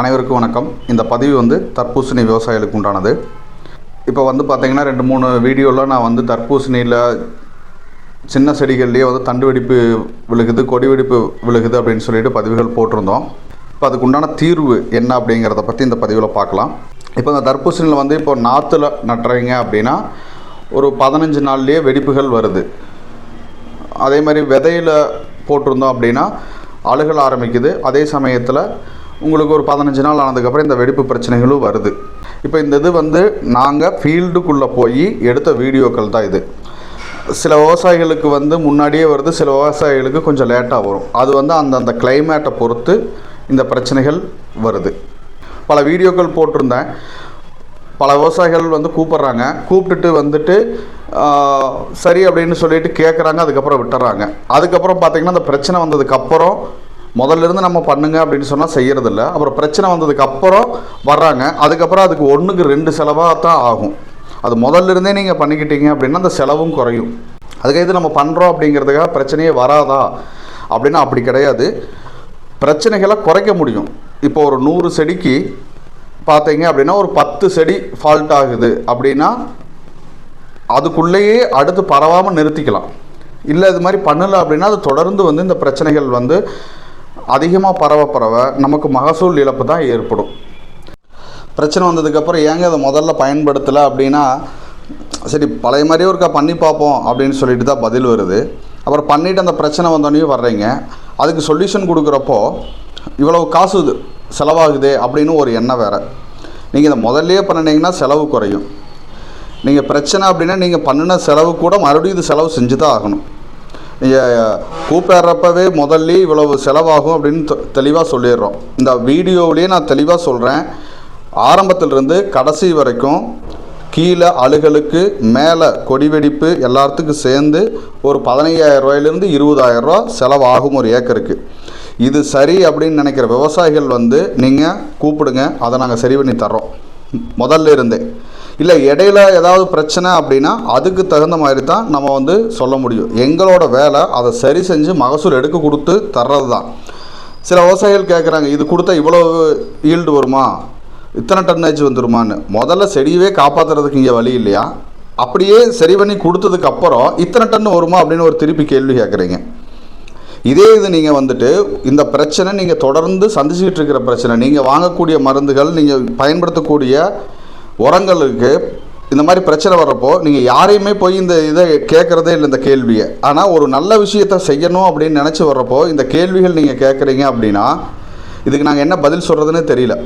அனைவருக்கும் வணக்கம். இந்த பதிவு வந்து தர்பூசணி விவசாயிகளுக்கு உண்டானது. இப்போ வந்து பார்த்திங்கன்னா ரெண்டு மூணு வீடியோவில் நான் வந்து தர்பூசணியில் சின்ன செடிகள்லேயே வந்து தண்டு வெடிப்பு விழுகுது கொடி வெடிப்பு விழுகுது அப்படின்னு சொல்லிட்டு பதிவுகள் போட்டிருந்தோம். இப்போ அதுக்கு உண்டான தீர்வு என்ன அப்படிங்கிறத பற்றி இந்த பதிவில் பார்க்கலாம். இப்போ இந்த தர்பூசணியில் வந்து இப்போ நாற்றுல நட்டுறீங்க அப்படின்னா ஒரு பதினஞ்சு நாள்லேயே வெடிப்புகள் வருது. அதே மாதிரி விதையில் போட்டிருந்தோம் அப்படின்னா அழுகல் ஆரம்பிக்குது. அதே சமயத்தில் உங்களுக்கு ஒரு பதினஞ்சு நாள் ஆனதுக்கப்புறம் இந்த வெடிப்பு பிரச்சனைகளும் வருது. இப்போ இந்த இது வந்து நாங்கள் ஃபீல்டுக்குள்ளே போய் எடுத்த வீடியோக்கள் தான் இது. சில விவசாயிகளுக்கு வந்து முன்னாடியே வருது சில விவசாயிகளுக்கு கொஞ்சம் லேட்டாக வரும். அது வந்து அந்தந்த கிளைமேட்டை பொறுத்து இந்த பிரச்சனைகள் வருது. பல வீடியோக்கள் போட்டிருந்தேன். பல விவசாயிகள் வந்து கூப்பிட்றாங்க. கூப்பிட்டுட்டு வந்துட்டு சரி அப்படின்னு சொல்லிட்டு கேட்குறாங்க அதுக்கப்புறம் விட்டுறாங்க. அதுக்கப்புறம் பார்த்திங்கன்னா அந்த பிரச்சனை வந்ததுக்கப்புறம் முதல்ல இருந்து நம்ம பண்ணுங்க அப்படின்னு சொன்னால் செய்கிறதில்ல அப்புறம் பிரச்சனை வந்ததுக்கப்புறம் வர்றாங்க. அதுக்கப்புறம் அதுக்கு ஒன்றுக்கு ரெண்டு செலவாக தான் ஆகும். அது முதல்ல இருந்தே நீங்கள் பண்ணிக்கிட்டீங்க அப்படின்னா அந்த செலவும் குறையும். அதுக்கு இது நம்ம பண்ணுறோம் அப்படிங்கிறதுக்காக பிரச்சனையே வராதா? அப்படின்னா அப்படி கிடையாது. பிரச்சனைகளை குறைக்க முடியும். இப்போ ஒரு நூறு செடிக்கு பார்த்தீங்க அப்படின்னா ஒரு பத்து செடி ஃபால்ட் ஆகுது அப்படின்னா அதுக்குள்ளேயே அடுத்து பரவாமல் நிறுத்திக்கலாம். இல்லை இது மாதிரி பண்ணலை அப்படின்னா அது தொடர்ந்து வந்து இந்த பிரச்சனைகள் வந்து அதிகமாக பரவ பரவ நமக்கு மகசூல் இழப்பு தான் ஏற்படும். பிரச்சனை வந்ததுக்கப்புறம் ஏங்க அதை முதல்ல பயன்படுத்தலை அப்படின்னா சரி பழைய மாதிரியே ஒருக்கா பண்ணி பார்ப்போம் அப்படின்னு சொல்லிட்டு தான் பதில் வருது. அப்புறம் பண்ணிவிட்டு அந்த பிரச்சனை வந்தோடனே வர்றீங்க. அதுக்கு சொல்யூஷன் கொடுக்குறப்போ இவ்வளவு காசு இது செலவாகுதே அப்படின்னு ஒரு எண்ணம் வேறு. நீங்கள் இதை முதல்லயே பண்ணினீங்கன்னா செலவு குறையும். நீங்கள் பிரச்சனை அப்படின்னா நீங்கள் பண்ணின செலவு கூட மறுபடியும் இது செலவு செஞ்சு தான் ஆகணும். கூப்பிடுறப்பவே முதல்ல இவ்வளவு செலவாகும் அப்படின்னு தெளிவாக சொல்லிடுறோம். இந்த வீடியோவிலேயே நான் தெளிவாக சொல்கிறேன் ஆரம்பத்திலிருந்து கடைசி வரைக்கும் கீழே அழுகலுக்கு மேலே கொடி வெடிப்பு எல்லாத்துக்கும் சேர்ந்து ஒரு பதினையாயிரம் ரூபாயிலிருந்து இருபதாயிரம் ரூபா செலவாகும் ஒரு ஏக்கருக்கு. இது சரி அப்படின்னு நினைக்கிற விவசாயிகள் வந்து நீங்கள் கூப்பிடுங்க அதை நாங்கள் சரி பண்ணி தர்றோம். முதல்ல இருந்தே. இல்லை இடையில ஏதாவது பிரச்சனை அப்படின்னா அதுக்கு தகுந்த மாதிரி தான் நம்ம வந்து சொல்ல முடியும். எங்களோட வேலை அதை சரி செஞ்சு மகசூல் எடுக்க கொடுத்து தர்றது தான். சில விவசாயிகள் கேட்குறாங்க இது கொடுத்தா இவ்வளோ ஈல்டு வருமா? இத்தனை டன்னேஜ் வந்துருமான்னு. முதல்ல செடியவே காப்பாற்றுறதுக்கு இங்கே வழி இல்லையா? அப்படியே சரி பண்ணி கொடுத்ததுக்கப்புறம் இத்தனை டன் வருமா? அப்படின்னு ஒரு திருப்பி கேள்வி கேட்குறீங்க இதே இது நீங்கள் வந்துட்டு இந்த பிரச்சனை நீங்கள் தொடர்ந்து சந்திச்சுக்கிட்டு இருக்கிற பிரச்சனை நீங்கள் வாங்கக்கூடிய மருந்துகள் நீங்கள் பயன்படுத்தக்கூடிய உரங்களுக்கு இந்த மாதிரி பிரச்சனை வர்றப்போ நீங்கள் யாரையுமே போய் இந்த இதை கேட்குறதே இல்லை இந்த கேள்வியை. ஆனால் ஒரு நல்ல விஷயத்த செய்யணும் அப்படின்னு நினச்சி வர்றப்போ இந்த கேள்விகள் நீங்கள் கேட்குறீங்க அப்படின்னா இதுக்கு நாங்கள் என்ன பதில் சொல்கிறதுனே தெரியல.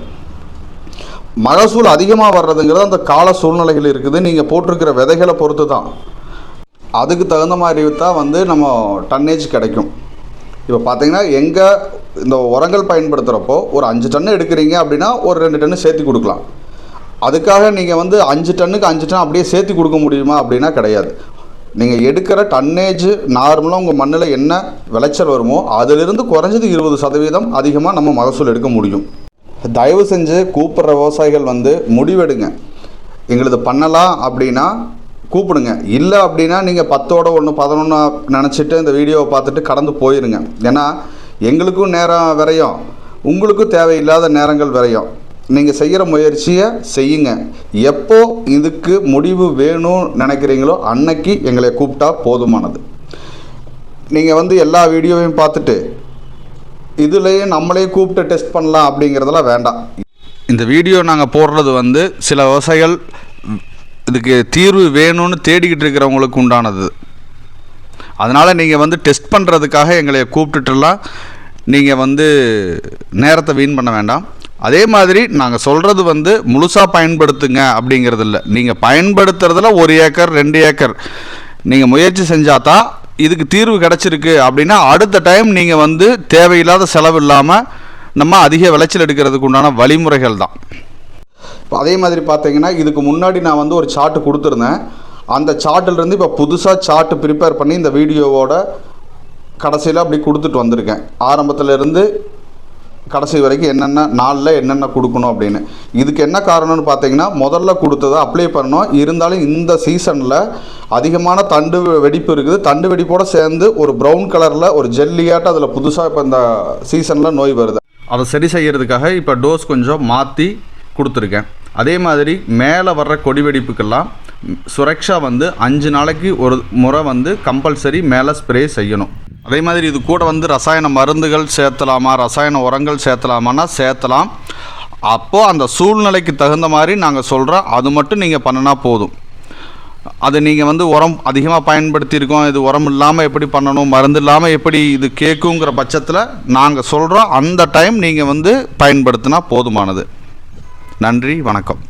மகசூல் அதிகமாக வர்றதுங்கிறது அந்த கால சூழ்நிலைகள் இருக்குது. நீங்கள் போட்டிருக்கிற விதைகளை பொறுத்து தான் அதுக்கு தகுந்த மாதிரி தான் வந்து நம்ம டன்னேஜ் கிடைக்கும். இப்போ பார்த்தீங்கன்னா எங்கே இந்த உரங்கள் பயன்படுத்துகிறப்போ ஒரு அஞ்சு டன்னு எடுக்கிறீங்க அப்படின்னா ஒரு ரெண்டு டன்னு சேர்த்து கொடுக்கலாம். அதுக்காக நீங்கள் வந்து அஞ்சு டன்னுக்கு அஞ்சு டன் அப்படியே சேர்த்து கொடுக்க முடியுமா அப்படின்னா கிடையாது. நீங்கள் எடுக்கிற டன்னேஜ் நார்மலாக உங்கள் மண்ணில் என்ன விளைச்சல் வருமோ அதிலிருந்து குறைஞ்சது இருபது சதவீதம் அதிகமாக நம்ம மகசூல் எடுக்க முடியும். தயவு செஞ்சு கூப்பிட்ற விவசாயிகள் வந்து முடிவெடுங்க. எங்களுது பண்ணலாம் அப்படின்னா கூப்பிடுங்க. இல்லை அப்படின்னா நீங்கள் பத்தோட ஒன்று பதினொன்று நினச்சிட்டு இந்த வீடியோவை பார்த்துட்டு கடந்து போயிருங்க. ஏன்னா எங்களுக்கும் நேரம் விரையும். உங்களுக்கும் தேவையில்லாத நேரங்கள் விரையும். நீங்கள் செய்கிற முயற்சியை செய்யுங்க. எப்போ இதுக்கு முடிவு வேணும்னு நினைக்கிறீங்களோ அன்னைக்கு எங்களை கூப்பிட்டா போதுமானது. நீங்கள் வந்து எல்லா வீடியோவையும் பார்த்துட்டு இதுலேயே நம்மளே கூப்பிட்டு டெஸ்ட் பண்ணலாம் அப்படிங்கிறதெல்லாம் வேண்டாம். இந்த வீடியோ நாங்கள் போடுறது வந்து சில விவசாயிகள் இதுக்கு தீர்வு வேணும்னு தேடிக்கிட்டு இருக்கிறவங்களுக்கு உண்டானது. அதனால் நீங்கள் வந்து டெஸ்ட் பண்ணுறதுக்காக எங்களை கூப்பிட்டுட்டுலாம் நீங்கள் வந்து நேரத்தை வீண் பண்ண வேண்டாம். அதே மாதிரி நாங்கள் சொல்கிறது வந்து முழுசாக பயன்படுத்துங்க அப்படிங்கிறது இல்லை. நீங்கள் பயன்படுத்துறதுல ஒரு ஏக்கர் ரெண்டு ஏக்கர். நீங்கள் முயற்சி செஞ்சால் தான் இதுக்கு தீர்வு கிடச்சிருக்கு அப்படின்னா அடுத்த டைம் நீங்கள் வந்து தேவையில்லாத செலவு இல்லாமல் நம்ம அதிக விளைச்சல் எடுக்கிறதுக்கு உண்டான வழிமுறைகள் தான். இப்போ அதே மாதிரி பார்த்தீங்கன்னா இதுக்கு முன்னாடி நான் வந்து ஒரு சார்ட்டு கொடுத்துருந்தேன். அந்த சார்ட்டிலேருந்து இப்போ புதுசாக சார்ட்டு ப்ரிப்பேர் பண்ணி இந்த வீடியோவோட கடைசியில் அப்படி கொடுத்துட்டு வந்திருக்கேன். ஆரம்பத்தில் இருந்து கடைசி வரைக்கும் என்னென்ன நாளில் என்னென்ன கொடுக்கணும் அப்படின்னு. இதுக்கு என்ன காரணம்னு பார்த்தீங்கன்னா முதல்ல கொடுத்ததை அப்ளை பண்ணோம் இருந்தாலும் இந்த சீசனில் அதிகமான தண்டு வெடிப்பு இருக்குது. தண்டு வெடிப்போடு சேர்ந்து ஒரு ப்ரௌன் கலரில் ஒரு ஜெல்லியாட்டம் அதில் புதுசாக இப்போ இந்த சீசனில் நோய் வருது. அதை சரி செய்யறதுக்காக இப்போ டோஸ் கொஞ்சம் மாற்றி கொடுத்துருக்கேன். அதே மாதிரி மேலே வர்ற கொடி வெடிப்புக்கெல்லாம் சுரக்ஷா வந்து அஞ்சு நாளைக்கு ஒரு முறை வந்து கம்பல்சரி மேலே ஸ்ப்ரே செய்யணும். அதே மாதிரி இது கூட வந்து ரசாயன மருந்துகள் சேர்த்தலாமா ரசாயன உரங்கள் சேர்த்தலாமான்னா சேர்த்தலாம். அப்போது அந்த சூழ்நிலைக்கு தகுந்த மாதிரி நாங்கள் சொல்கிறோம் அது மட்டும் நீங்கள் பண்ணினா போதும். அது நீங்கள் வந்து உரம் அதிகமாக பயன்படுத்தியிருக்கோம். இது உரம் இல்லாமல் எப்படி பண்ணணும் மருந்து இல்லாமல் எப்படி இது கேட்குங்கிற பட்சத்தில் நாங்கள் சொல்கிறோம் அந்த டைம் நீங்கள் வந்து பயன்படுத்தினா போதுமானது. நன்றி வணக்கம்.